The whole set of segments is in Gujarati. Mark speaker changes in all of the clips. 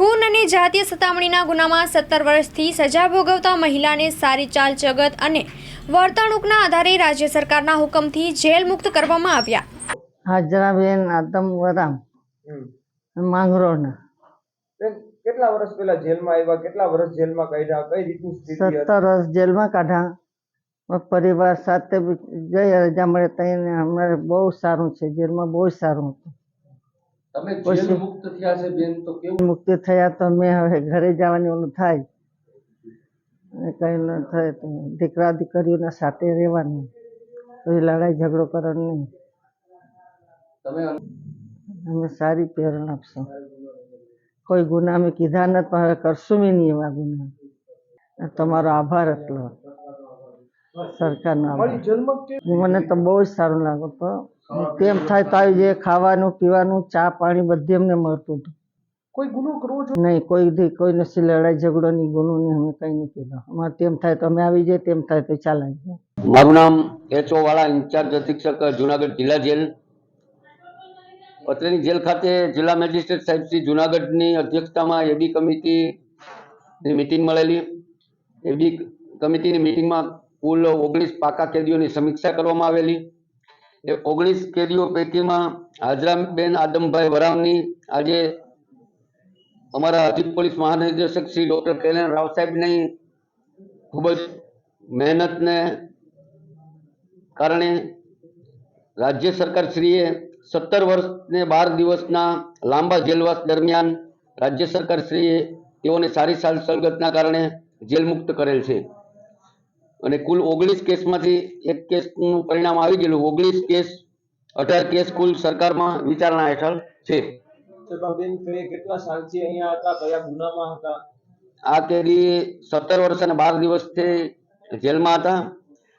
Speaker 1: ખૂન અને જાતીય સતામણીના ગુનામાં સત્તર વર્ષથી સજા ભોગવતા મહિલાને સારી ચાલ જગત અને વર્તણૂકના આધારે રાજ્ય સરકારના હુકમથી જેલ મુક્ત કરવામાં આવ્યા.
Speaker 2: હાજરાબેન આદમ વરામ.
Speaker 3: માંગરોના.
Speaker 2: માંગરોળના
Speaker 3: કેટલા વર્ષ પહેલા જેલમાં આવ્યા? કેટલા વર્ષ જેલમાં કાઢ્યા? કઈ રીતની સ્થિતિ
Speaker 2: સત્તર વર્ષ જેલમાં કાઢ્યા. પરિવાર સાથે જઈ રજા મળે તઈને અમારે બહુ સારું છે. જેલમાં બહુ સારું હતું.
Speaker 4: તમે જેલ મુક્ત થયા છે બેન તો કેવું?
Speaker 2: મુક્તિ થયા તો મેં હવે ઘરે જવાની ઓલું થાય. અને કંઈ ન થાય તો દીકરા દીકરીઓના સાથે રહેવાનું. કોઈ લડાઈ ઝઘડો કરો નહીં.
Speaker 4: તમે
Speaker 2: અમે સારી પ્રેરણા આપશું. કોઈ ગુના અમે કીધા નથી પણ હવે કરશું બી નહીં એવા ગુના તમારો આભાર એટલો સરકારનો આભાર
Speaker 3: મારી જેલમાં કે
Speaker 2: મને તો બહુ જ સારું લાગ્યું તો તેમ થાય તો આવી જાય ખાવાનું પીવાનું ચા પાણી બધી અમને મળતું હતું.
Speaker 3: કોઈ ગુનો કરવો જોઈએ
Speaker 2: નહીં કોઈ કોઈ નથી લડાઈ ઝઘડો નહીં ગુનો નહીં અમે કઈ નહીં કીધું. અમારે તેમ થાય તો અમે આવી જાય તેમ થાય તો ચાલે
Speaker 4: મારું નામ એચઓ વાળા ઇન્ચાર્જ અધિક્ષક જુનાગઢ જિલ્લા જેલ. અત્રેની જેલ ખાતે જિલ્લા મેજિસ્ટ્રેટ સાહેબ શ્રી જુનાગઢની અધ્યક્ષતામાં એબી કમિટીની મિટિંગ મળેલી. એબી કમિટીની મિટિંગમાં કુલ ઓગણીસ પાકા કેદીઓની સમીક્ષા કરવામાં આવેલી. એ ઓગણીસ કેદીઓ પૈકીમાં હાજરાબેન આદમભાઈ વરામની આજે અમારા અધિક પોલીસ મહાનિર્દેશક શ્રી ડોક્ટર કૈલાન રાવ સાહેબની ખૂબ જ મહેનતને કારણે રાજ્ય સરકાર શ્રીએ સત્તર વર્ષને બાર દિવસના લાંબા જેલવાસ દરમિયાન રાજ્ય સરકાર શ્રીએ તેઓને સારી સારી સલગતના કારણે જેલ મુક્ત કરેલ છે. અને કુલ ઓગણીસ કેસમાંથી એક કેસનું પરિણામ આવી ગયેલું. ઓગણીસ કેસ અઢાર કેસ કુલ સરકારમાં વિચારણા હેઠળ છે.
Speaker 3: કેટલા સાલથી અહીંયા હતા? કયા ગુનામાં હતા?
Speaker 4: આ કેદી સત્તર વર્ષ અને બાર દિવસથી જેલમાં હતા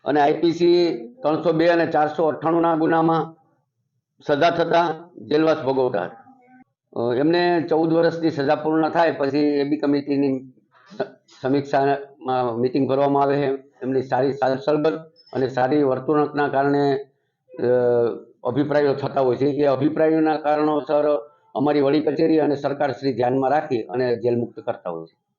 Speaker 4: અને આઈપીસી ત્રણસો બે અને ચારસો અઠ્ઠાણુંના ગુનામાં સજા થતા જેલવાસ ભોગવતા. એમને ચૌદ વર્ષની સજા પૂર્ણ થાય પછી એબી કમિટીની સમીક્ષામાં મિટિંગ ભરવામાં આવે છે. એમની સારી સરબત અને સારી વર્તણૂકના કારણે અભિપ્રાયો થતા હોય છે. એ અભિપ્રાયોના કારણોસર અમારી વડી કચેરી અને સરકાર શ્રી ધ્યાનમાં રાખી અને જેલ મુક્ત કરતા હોય છે.